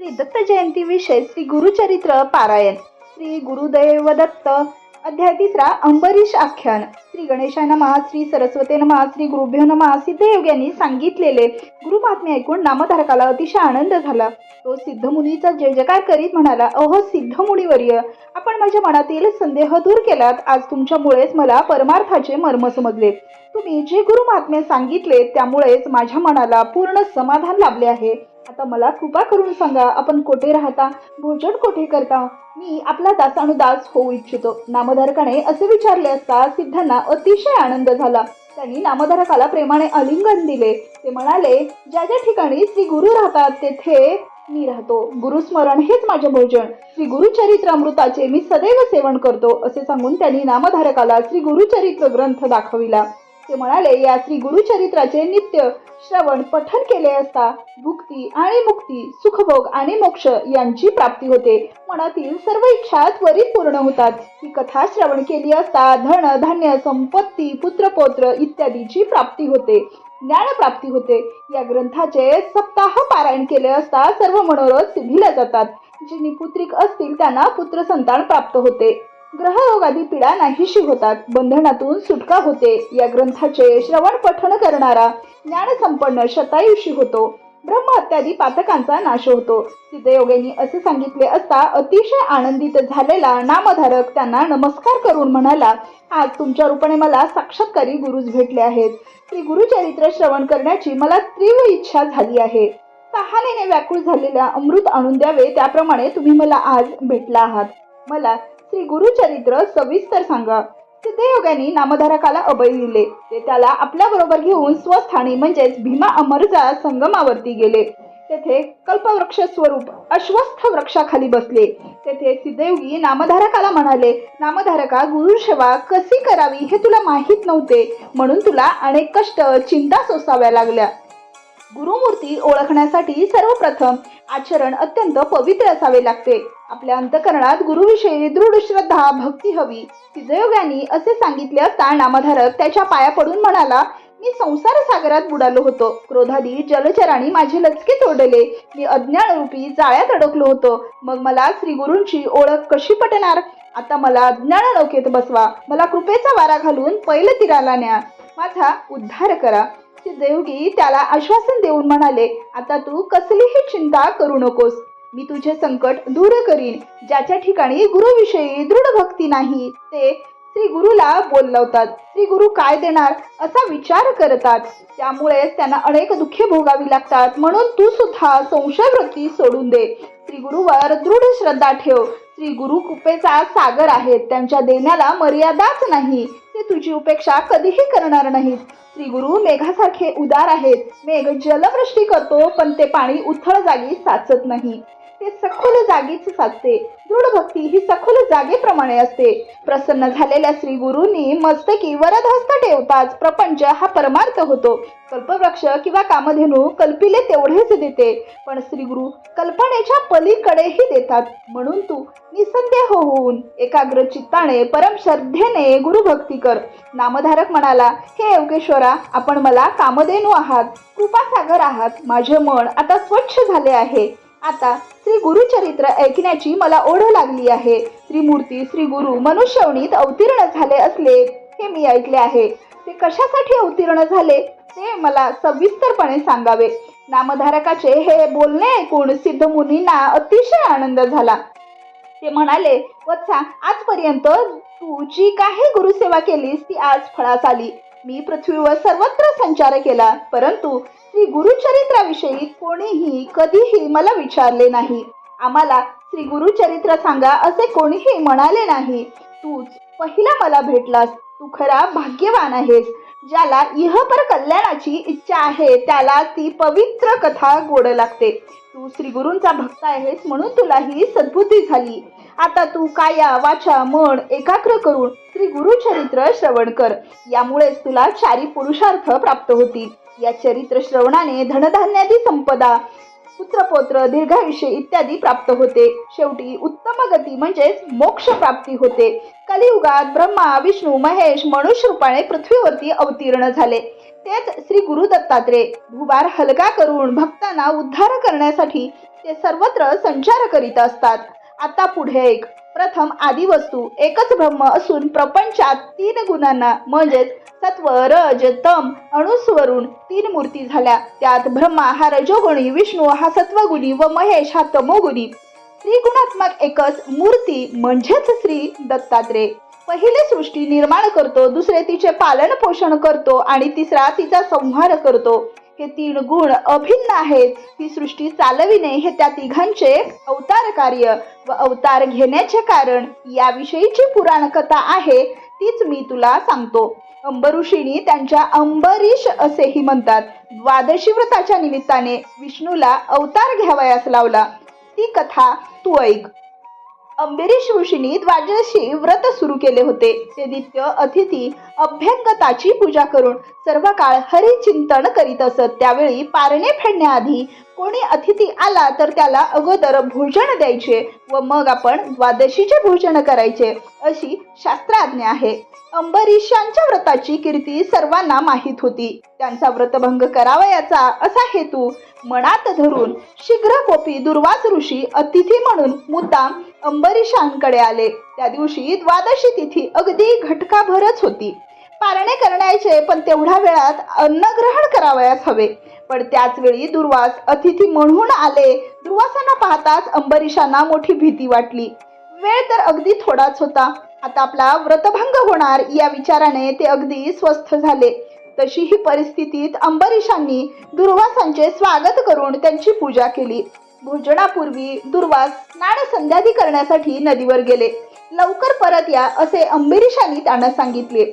श्री दत्त जयंती विषय श्री गुरुचरित्र पारायण श्री गुरुदैव दत्त अध्याय तिसरा अंबरीश आख्यान. श्री गणेशा नमा श्री सरस्वती नमा श्री गुरुभ्यो नमा सिद्धयोग यांनी सांगितलेले गुरुमात्मे ऐकून नामधारकाला अतिशय आनंद झाला. तो सिद्धमुनीचा जय जयकार करीत म्हणाला अहो सिद्धमुनीवर्य आपण माझ्या मनातील संदेह दूर केलात. आज तुमच्यामुळेच मला परमार्थाचे मर्म समजले. तुम्ही जे गुरुमात्मे सांगितले त्यामुळेच माझ्या मनाला पूर्ण समाधान लाभले आहे. आता मला कृपा करून सांगा आपण कोठे राहता? भोजन कोठे करता? मी आपला दासानुदास होऊ इच्छितो. नामधारकाने असे विचारले असता सिद्धांना अतिशय आनंद झाला. त्यांनी नामधारकाला प्रेमाने आलिंगन दिले. ते म्हणाले ज्या ज्या ठिकाणी श्री गुरु राहतात तेथे मी राहतो. गुरुस्मरण हेच माझे भोजन. श्री गुरुचरित्रामृताचे मी सदैव सेवन करतो. असे सांगून त्यांनी नामधारकाला श्री गुरुचरित्र ग्रंथ दाखविला. ते म्हणाले या श्री गुरुचरित्राचे नित्य श्रवण पठन केले असता भुक्ती आणि मुक्ती सुखभोग आणि मोक्ष यांची प्राप्ती होते. मनातील सर्व इच्छा त्वरित पूर्ण होतात. ही कथा श्रवण केली असता धन धान्य संपत्ती पुत्रपौत्र इत्यादीची प्राप्ती होते. ज्ञानप्राप्ती होते. या ग्रंथाचे सप्ताह पारायण केले असता सर्व मनोरथ सिद्धीला जातात. जे निपुत्रिक असतील त्यांना पुत्र संतान प्राप्त होते. ग्रहरोगादी पीडा नाहीशी होतात. बंधनातून सुटका होते. या ग्रंथाचे श्रवण पठण करणारा ज्ञानसंपन्न शतायुषी होतो. ब्रह्म इत्यादी पातकांचा नाश होतो. सिद्धयोगेनी असे सांगितले असता अतिशय आनंदित झालेला नामधारक त्यांना नमस्कार करून म्हणाला आज तुमच्या रूपाने मला साक्षात्कारी गुरुज भेटले आहेत. श्री गुरुचरित्र श्रवण करण्याची मला तीव्र इच्छा झाली आहे. तहानेने व्याकुळ झालेल्या अमृत आणून द्यावे त्याप्रमाणे तुम्ही मला आज भेटला आहात. मला श्री गुरुचरित्र सविस्तर सांगा. सिद्धयोगांनी नामधारकाला अभय दिले. ते त्याला आपल्या बरोबर घेऊन स्वस्थानी म्हणजेच भीमा अमरजा संगमावरती गेले. तेथे कल्पवृक्ष स्वरूप अश्वस्थ वृक्षाखाली बसले. तेथे सिद्धयोगी नामधारकाला म्हणाले नामधारका गुरु सेवा कशी करावी हे तुला माहीत नव्हते. म्हणून तुला अनेक कष्ट चिंता सोसाव्या लागल्या. गुरुमूर्ती ओळखण्यासाठी सर्वप्रथम आचरण अत्यंत पवित्र असावे लागते. आपल्या अंतकरणात गुरुविषयी दृढ श्रद्धा भक्ती हवी. सिद्धयोगांनी असे सांगितले असता नामधारक त्याच्या पाया पडून म्हणाला मी संसार सागरात बुडालो होतो. क्रोधादी जलचरांनी माझे लचके तोडले. मी अज्ञान रूपी जाळ्यात अडकलो होतो. मग मला श्री गुरूंची ओळख कशी पटणार? आता मला अज्ञान नौकेत बसवा. मला कृपेचा वारा घालून पैल तीराला न्या. माझा उद्धार करा. सिद्धयोगी त्याला आश्वासन देऊन म्हणाले आता तू कसलीही चिंता करू नकोस. मी तुझे संकट दूर करीन ज्याच्या ठिकाणी गुरुविषयी दृढ भक्ती नाही ते श्री गुरुला बोलवतात. श्री गुरु काय देणार असा विचार करतात. त्यामुळे त्यांना अनेक दुःखे भोगावी लागतात. म्हणून तू सुद्धा संशयवृत्ती सोडून दे. श्री गुरुवर दृढ श्रद्धा ठेव. श्री गुरु कृपेचा सागर आहेत. त्यांच्या देण्याला मर्यादाच नाही. ते तुझी उपेक्षा कधीही करणार नाहीत. श्री गुरु मेघासारखे उदार आहेत. मेघ जलवृष्टी करतो पण ते पाणी उथळ जागी साचत नाही. ते सखोल जागीच साचते दृढ भक्ती ही सखोल जागेप्रमाणे असते. प्रसन्न झालेल्या श्री गुरुंनी मस्तकी वरदहस्त ठेवताच प्रपंच हा परमार्थ होतो. कल्पवृक्ष किंवा कामधेनू कल्पिले तेवढेच देते. पण श्री गुरु कल्पनेच्या पलीकडेही देतात. म्हणून तू निसंदेह होऊन एकाग्र चित्ताने परम श्रद्धेने गुरुभक्ती कर. नामधारक म्हणाला हे योगेश्वरा आपण मला कामधेनू आहात. कृपासागर आहात. माझे मन आता स्वच्छ झाले आहे. आता श्री गुरुचरित्र ऐकण्याची मला ओढ लागली आहे. त्रिमूर्ती श्री गुरु मनुष्यवणीत अवतीर्ण झाले असले हे मी ऐकले आहे. ते कशासाठी अवतीर्ण झाले? ते मला सविस्तरपणे सांगावे. नामधारकाचे हे बोलणे ऐकून सिद्ध मुनींना अतिशय आनंद झाला. ते म्हणाले वत्सा आजपर्यंत तू जी काही गुरुसेवा केलीस ती आज फळास आली. मी पृथ्वीवर सर्वत्र संचार केला परंतु श्री गुरुचरित्राविषयी कोणीही कधीही मला विचारले नाही. आम्हाला श्री गुरुचरित्र सांगा असे कोणीही म्हणाले नाही. तूच पहिला मला भेटलास. तू खरा भाग्यवान आहेस. ज्याला इहपर कल्याणाची इच्छा आहे त्याला ती पवित्र कथा गोड लागते. तू श्री गुरूंचा भक्त आहेस म्हणून तुला ही सद्बुद्धी झाली. आता तू काया वाचा मन एकाग्र करून श्री गुरुचरित्र श्रवण कर. यामुळेच तुला चारी पुरुषार्थ प्राप्त होतील. या चरित्र श्रवणाने धनधान्यादी संपदा पुत्रपौत्र दीर्घायुष्य इत्यादी प्राप्त होते. शेवटी उत्तम गती म्हणजेच मोक्ष प्राप्ती होते. कलियुगात ब्रह्मा विष्णू महेश मनुष्य रूपाने पृथ्वीवरती अवतीर्ण झाले. तेच श्री गुरु दत्तात्रेय. भूभार हलका करून भक्तांना उद्धार करण्यासाठी ते सर्वत्र संचार करीत असतात. आता पुढे एक प्रथम आदी वस्तू एकच ब्रह्म असून प्रपंचात तीन गुणांना म्हणजेच सत्व रज तम अणुस्वरून तीन मूर्ती झाल्या. त्यात ब्रह्मा हा रजोगुणी विष्णू हा सत्वगुणी व महेश हा तमोगुणी. त्रिगुणात्मक एकच मूर्ती म्हणजेच श्री दत्तात्रे पहिले सृष्टी निर्माण करतो दुसरे तिचे पालन पोषण करतो आणि तिसरा तिचा संहार करतो. हे तीन गुण अभिन्न आहेत. ही सृष्टी चालविणे हे त्या तिघांचे अवतार कार्य व अवतार घेण्याचे कारण याविषयीची पुराण कथा आहे तीच मी तुला सांगतो. अंबऋषींनी त्यांच्या अंबरीश असेही म्हणतात. द्वादशी व्रताच्या निमित्ताने विष्णूला अवतार घ्यावयास लावला. ती कथा तू ऐक. अंबरीश ऋषींनी द्वादशी व्रत सुरू केले होते. ते नित्य अतिथी अभ्यंगताची पूजा करून सर्व काळ हरिचिंतन करीत असत. त्यावेळी पारणे फेडण्याआधी कोणी अतिथी आला तर त्याला अगोदर भोजन द्यायचे व मग आपण द्वादशीचे भोजन करायचे अशी शास्त्राज्ञा आहे. अंबरीशांच्या व्रताची कीर्ती सर्वांना माहीत होती. त्यांचा व्रतभंग करावयाचा असा हेतू मनात धरून शीघ्र गोपी दुर्वास ऋषी अतिथी म्हणून मुद्दाम अंबरीशांकडे आले. त्या दिवशी द्वादशी तिथी अगदी घटकाभरच होती. पारणे करण्याचे पण तेवढ्या वेळात अन्न ग्रहण करावयास हवे. पण त्याच वेळी दुर्वास अतिथी म्हणून आले. दुर्वासांना पाहताच अंबरीशांना मोठी भीती वाटली. वेळ तर अगदी थोडाच होता. आता आपला व्रतभंग होणार या विचाराने ते अगदी स्वस्थ झाले. तशी ही परिस्थितीत अंबरीशांनी दुर्वासांचे स्वागत करून त्यांची पूजा केली. भोजनापूर्वी दुर्वास स्नान संध्यादी करण्यासाठी नदीवर गेले. लवकर परत या असे अंबरीशांनी त्यांना सांगितले.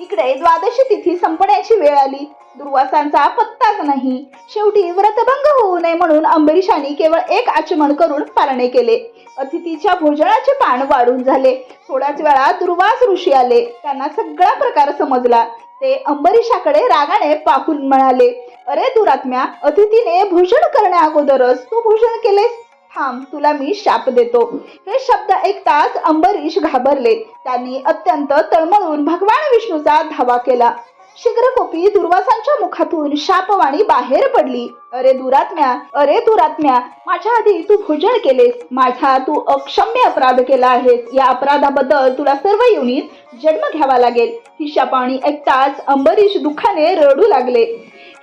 इकडे द्वादशी तिथी संपण्याची वेळ आली. दुर्वासांचा पत्ताच नाही. शेवटी व्रतभंग होऊ नये म्हणून अंबरीशांनी केवळ एक आचमन करून पारणे केले. अतिथीच्या भोजनाचे पान वाढून झाले. थोड्याच वेळा दुर्वास ऋषी आले. त्यांना सगळा प्रकार समजला. ते अंबरीशाकडे रागाने पाहून म्हणाले अरे दुरात्म्या अतिथीने भोजन करण्या अगोदरच तू भोजन केलेस? थांब तुला मी शाप देतो. हे शब्द ऐकताच अंबरीश घाबरले. त्यांनी अत्यंत तळमळून भगवान विष्णूचा धावा केला. शीघ्रकोपी दुर्वासांच्या मुखातून शापवाणी बाहेर पडली. अरे दुरात्म्या अरे दुरात्म्या माझ्या आधी तू भोजन केलेस. माझा तू अक्षम्य अपराध केला आहेस. या अपराधाबद्दल तुला सर्व योनीत जन्म घ्यावा लागेल. ही शापाणी ऐकताच अंबरीश दुःखाने रडू लागले.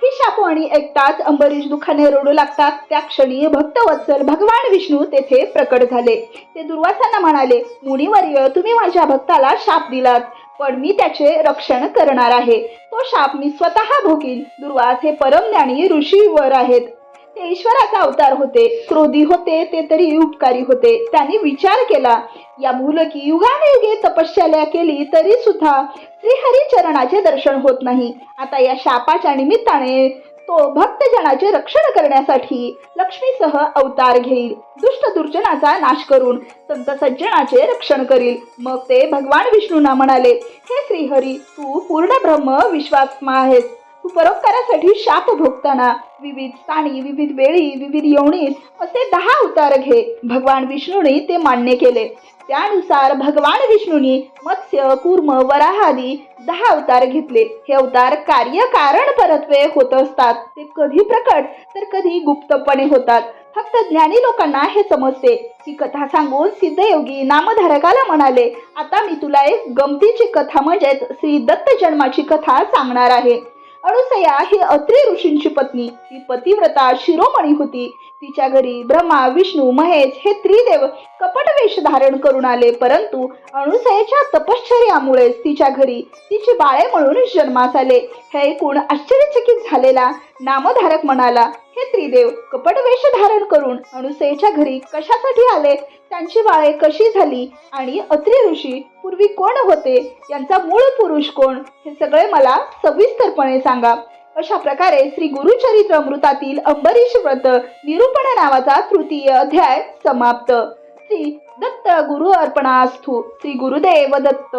ही शापवाणी ऐकताच अंबरीश दुखाने रडू लागतात. त्या क्षणी भक्तवत्सल भगवान विष्णू तेथे प्रकट झाले. ते दुर्वासांना म्हणाले मुनिवर्य तुम्ही माझ्या भक्ताला शाप दिलात पण मी त्याचे रक्षण करणार आहे. तो शाप मी स्वतः भोगीन. दुर्वास हे परमज्ञानी ऋषीवर आहेत. ते ईश्वराचा अवतार होते. क्रोधी होते ते तरी उपकारी होते. त्यांनी विचार केला या भूलकी युगाने युगे तपश्चर्या केली तरी सुद्धा श्रीहरी चरणाचे दर्शन होत नाही. आता या शापाच्या निमित्ताने तो भक्तजनाचे रक्षण करण्यासाठी लक्ष्मीसह अवतार घेईल. दुष्ट दुर्जनाचा नाश करून संत सज्जनाचे रक्षण करील. मग ते भगवान विष्णूंना म्हणाले हे श्रीहरी तू पूर्ण ब्रह्म विश्वात्मा आहेस. परोपकारासाठी शाप भोगताना विविध स्थानी विविध वेळी विविध योनीत असे दहा अवतार घे. भगवान विष्णूने ते मान्य केले. त्यानुसार भगवान विष्णूंनी मत्स्य कुर्म वराह आदी दहा अवतार घेतले. हे अवतार कार्य कारण परत्वे होत असतात. ते कधी प्रकट तर कधी गुप्तपणे होतात. फक्त ज्ञानी लोकांना हे समजते. ही कथा सांगून सिद्धयोगी नामधारकाला म्हणाले आता मी तुला एक गमतीची कथा म्हणजेच श्री दत्त जन्माची कथा सांगणार आहे. अणुसया ही अत्री ऋषींची पत्नी. ती पतिव्रता शिरोमणी होती. तिच्या घरी ब्रह्मा विष्णू महेश हे त्रिदेव कपट वेश धारण करून आले. परंतु अणुसयाच्या तपश्चर्यामुळेच तिच्या घरी तिचे बाळे म्हणून जन्मास आले. हे ऐकून आश्चर्यचकित झालेला नामधारक म्हणाला हे त्रिदेव कपट वेश धारण करून अनुसेच्या घरी कशासाठी आले? त्यांची बाळे कशी झाली? आणि अत्री ऋषी पूर्वी कोण होते? यांचा मूळ पुरुष कोण? हे सगळे मला सविस्तरपणे सांगा. अशा प्रकारे श्री गुरुचरित्र अमृतातील अंबरीश व्रत निरूपण नावाचा तृतीय अध्याय समाप्त. श्री दत्त गुरु अर्पणास्थू श्री गुरुदेव दत्त.